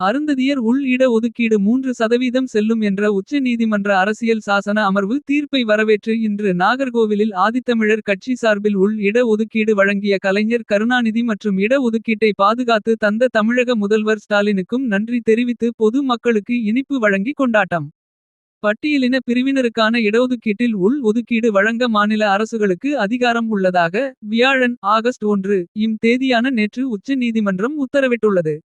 அருந்ததியர் உள் இட ஒதுக்கீடு மூன்று சதவீதம் செல்லும் என்ற உச்ச நீதிமன்ற அரசியல் சாசன அமர்வு தீர்ப்பை வரவேற்று இன்று நாகர்கோவிலில் ஆதித்தமிழர் கட்சி சார்பில் உள் இட ஒதுக்கீடு வழங்கிய கலைஞர் கருணாநிதி மற்றும் இட ஒதுக்கீட்டை பாதுகாத்து தந்த தமிழக முதல்வர் ஸ்டாலினுக்கும் நன்றி தெரிவித்து பொது மக்களுக்கு இனிப்பு வழங்கி கொண்டாட்டம். பட்டியலின பிரிவினருக்கான இடஒதுக்கீட்டில் உள் ஒதுக்கீடு வழங்க மாநில அரசுகளுக்கு அதிகாரம் உள்ளதாக. வியாழன் ஆகஸ்ட் ஒன்று இம் தேதியான நேற்று உச்ச நீதிமன்றம் உத்தரவிட்டுள்ளது.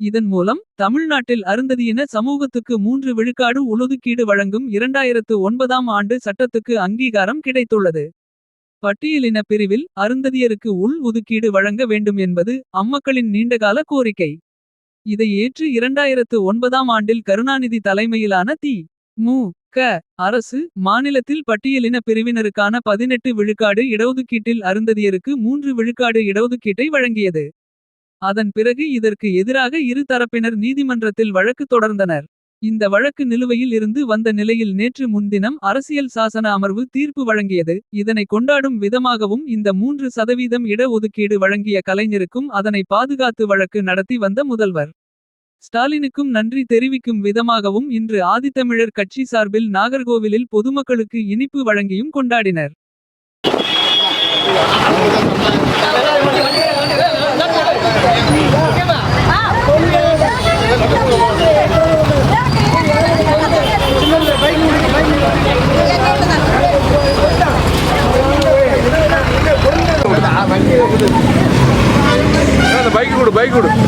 இதன் மூலம் தமிழ்நாட்டில் அருந்ததியின சமூகத்துக்கு மூன்று விழுக்காடு ஒழுதுக்கீடு வழங்கும் இரண்டாயிரத்து ஒன்பதாம் ஆண்டு சட்டத்துக்கு அங்கீகாரம் கிடைத்துள்ளது. பட்டியலின பிரிவில் அருந்ததியருக்கு உள் ஒதுக்கீடு வழங்க வேண்டும் என்பது அம்மக்களின் நீண்டகால கோரிக்கை. இதை ஏற்று இரண்டாயிரத்து ஒன்பதாம் ஆண்டில் கருணாநிதி தலைமையிலான தி. மு. க. அரசு மாநிலத்தில் பட்டியலின பிரிவினருக்கான பதினெட்டு விழுக்காடு இடஒதுக்கீட்டில் அருந்ததியருக்கு மூன்று விழுக்காடு இடஒதுக்கீட்டை வழங்கியது. அதன் பிறகு இதற்கு எதிராக இரு தரப்பினர் நீதிமன்றத்தில் வழக்கு தொடர்ந்தனர். இந்த வழக்கு நிலுவையில் இருந்து வந்த நிலையில் நேற்று முன்தினம் அரசியல் சாசன அமர்வு தீர்ப்பு வழங்கியது. இதனை கொண்டாடும் விதமாகவும் இந்த மூன்று சதவீதம் இட ஒதுக்கீடு வழங்கிய கலைஞருக்கும் அதனை பாதுகாத்து வழக்கு நடத்தி வந்த முதல்வர். ஸ்டாலினுக்கும் நன்றி தெரிவிக்கும் விதமாகவும் இன்று ஆதித்தமிழர் கட்சி சார்பில் நாகர்கோவிலில் பொதுமக்களுக்கு இனிப்பு வழங்கியும் கொண்டாடினர். பைக் கொடு.